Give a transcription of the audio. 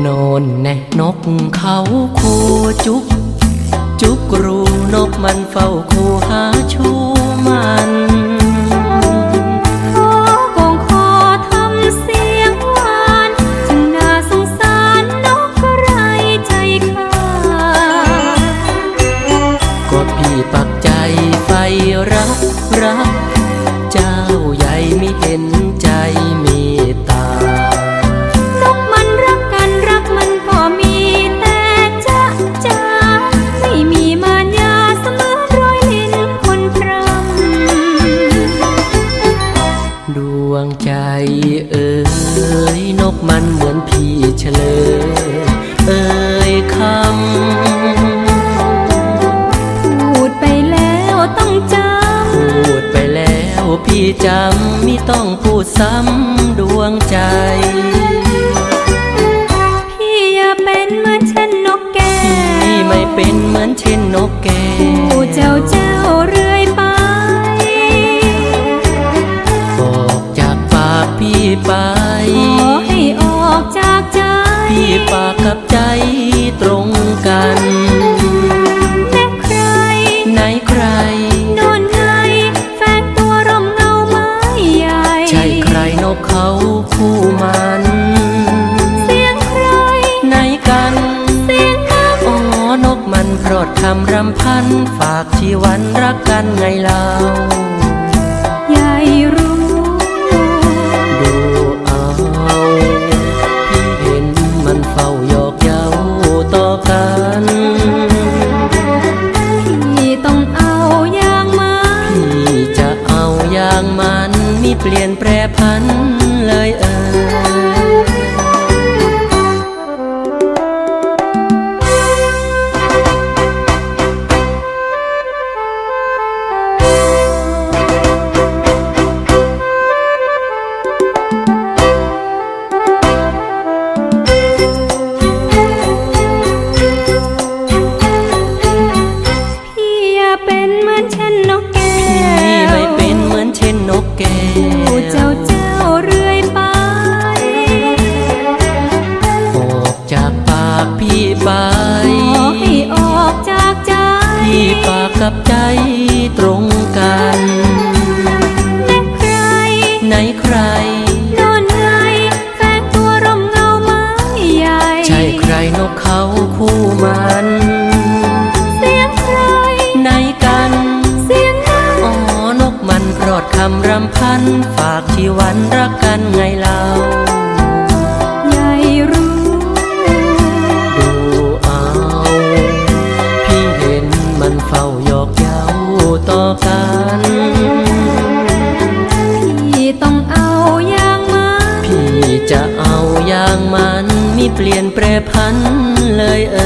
โนนแนนกเขาคูจุกจุกรูนกมันเฝ้าคูหาชูมา เอ๋ยนกมันเหมือนพี่เฉลยเอ่ยคำพูดไปแล้วต้องจพูดไปแล้วพี่จำไม่ต้องพูดซ้ำดวงใจำพี่อย่าเป็นเหมือนฉันนกแก้พี่วไม่เป็นเหมือนเช่นนกแก้ผู้ว ปากกับใจตรงกันแม้ใคร ไหนใคร โดนไงแฝงตัวร่มเงาไม้ใหญ่ ใช่ใครนกเขาคู่มัน เสียงใคร ไหนกัน เสียงน้อ๋อนกมันโปรดคำรำพัน ฝากชีวันรักกันไงเล่า เปลี่ยนแปรพันเลยเออ เจ้าวเจ้าเรื่อยไปออกจากปากพี่ไป ขอให้ออกจากใจพี่ปากกับใจตรงกันและใครไหนใคร พัน ฝากชีวันรักกันไงเล่าำใหญ่รู้ ดูเอา พี่เห็นมันเฝ้าหยอกเย้าต่อกัน พี่ต้องเอาอย่างมาพี่จะเอาอย่างมัน มีเปลี่ยนแปรพันเลยเอ